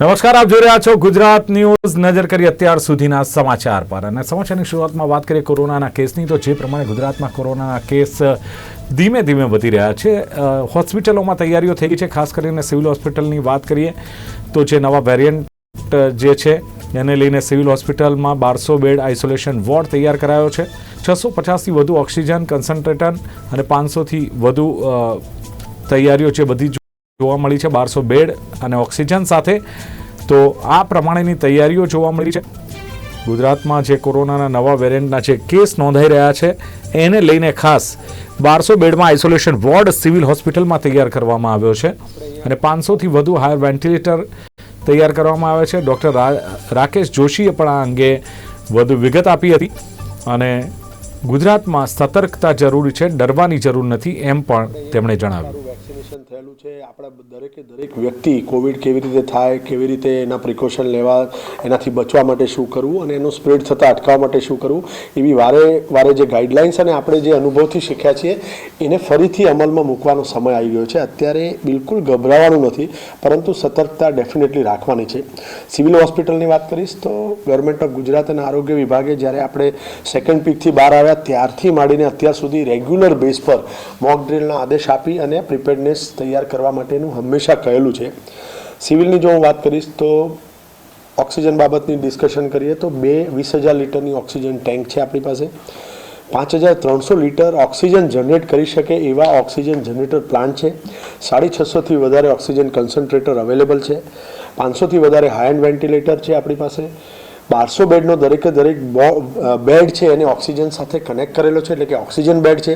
નમસ્કાર, આપ જોઈ રહ્યા છો ગુજરાત ન્યૂઝ. નજર કરી અત્યાર સુધીના સમાચાર પર. અને સમાચારની શરૂઆતમાં વાત કરીએ કોરોનાના કેસની, તો જે પ્રમાણે ગુજરાતમાં કોરોનાના કેસ ધીમે ધીમે વધી રહ્યા છે હોસ્પિટલોમાં તૈયારીઓ થઈ છે. ખાસ કરીને સિવિલ હોસ્પિટલની વાત કરીએ, તો જે નવા વેરિયન્ટ જે છે, એને લઈને સિવિલ હોસ્પિટલમાં બારસો બેડ આઇસોલેશન વોર્ડ તૈયાર કરાયો છે. છસો પચાસથી વધુ ઓક્સિજન કન્સન્ટ્રેટર અને પાંચસોથી વધુ તૈયારીઓ છે બધી જોવા મળી છે બારસો બેડ અને ઓક્સિજન સાથે. તો આ પ્રમાણેની તૈયારીઓ જોવા મળી છે. ગુજરાતમાં જે કોરોનાના નવા વેરિયન્ટના જે કેસ નોંધાઈ રહ્યા છે, એને લઈને ખાસ બારસો બેડમાં આઇસોલેશન વોર્ડ સિવિલ હોસ્પિટલમાં તૈયાર કરવામાં આવ્યો છે અને પાંચસોથી વધુ હાયર વેન્ટિલેટર તૈયાર કરવામાં આવે છે. ડૉક્ટર રાકેશ જોશીએ પણ આ અંગે વધુ વિગત આપી હતી અને ગુજરાતમાં સતર્કતા જરૂરી છે, ડરવાની જરૂર નથી એમ પણ તેમણે જણાવ્યું. વેક્સિનેશન થયેલું છે, આપણા દરેકે દરેક વ્યક્તિ કોવિડ કેવી રીતે થાય, કેવી રીતે એના પ્રિકોશન લેવા, એનાથી બચવા માટે શું કરવું અને એનું સ્પ્રેડ થતાં અટકાવવા માટે શું કરવું, એવી વારે વારે જે ગાઈડલાઇન્સ અને આપણે જે અનુભવથી શીખ્યા છીએ, એને ફરીથી અમલમાં મૂકવાનો સમય આવી ગયો છે. અત્યારે બિલકુલ ગભરાવાનું નથી, પરંતુ સતર્કતા ડેફિનેટલી રાખવાની છે. સિવિલ હોસ્પિટલની વાત કરીશ તો ગવર્મેન્ટ ઓફ ગુજરાત અને આરોગ્ય વિભાગે જ્યારે આપણે સેકન્ડ પીકથી બહાર આવ્યા, ત્યારથી માંડીને અત્યાર સુધી રેગ્યુલર બેઝ પર મોક ડ્રિલના આદેશ આપી અને પ્રિપેરનેસ તૈયાર કરવા માટેનું હંમેશા કહેલું છે. સિવિલની જો હું વાત કરીશ તો ઓક્સિજન બાબતની ડિસ્કશન કરીએ તો બે વીસ હજાર લીટરની ઓક્સિજન ટેન્ક છે આપણી પાસે. પાંચ હજાર ત્રણસો લીટર ઓક્સિજન જનરેટ કરી શકે એવા ઓક્સિજન જનરેટર પ્લાન્ટ છે. સાડી છસોથી વધારે ઓક્સિજન કન્સન્ટ્રેટર અવેલેબલ છે. પાંચસોથી વધારે હાઈ એન્ડ વેન્ટિલેટર છે આપણી પાસે. બારસો બેડનો દરેકે દરેક બેડ છે એને ઓક્સિજન સાથે કનેક્ટ કરેલો છે એટલે કે ઓક્સિજન બેડ છે.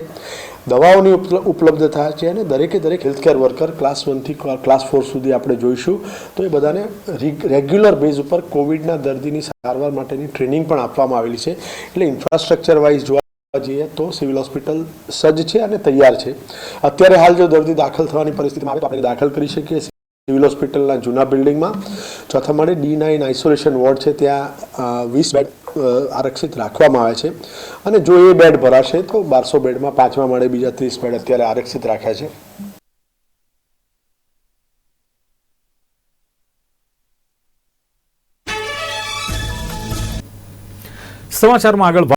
દવાઓની ઉપલ- ઉપલબ્ધતા છે અને દરેકે દરેક હેલ્થકેર વર્કર ક્લાસ વનથી ક્લાસ ફોર સુધી આપણે જોઈશું. તો એ બધાને રેગ્યુલર બેઝ ઉપર કોવિડના દર્દીની સારવાર માટેની ટ્રેનિંગ પણ આપવામાં આવેલી છે. એટલે ઇન્ફ્રાસ્ટ્રક્ચર વાઇઝ જોવા જઈએ તો સિવિલ હોસ્પિટલ સજ્જ છે અને તૈયાર છે. અત્યારે હાલ જો દર્દી દાખલ થવાની પરિસ્થિતિમાં આપણે દાખલ કરી શકીએ સિવિલ હોસ્પિટલના જૂના બિલ્ડિંગમાં. ચોથા માળે ડી નાઇન આઇસોલેશન વોર્ડ છે, ત્યાં વીસ બેડ આરક્ષિત રાખવામાં આવે છે. અને જો એ બેડ ભરાશે, તો બારસો બેડમાં પાંચમા માળે બીજા ત્રીસ બેડ અત્યારે આરક્ષિત રાખ્યા છે. સમાચારમાં આગળ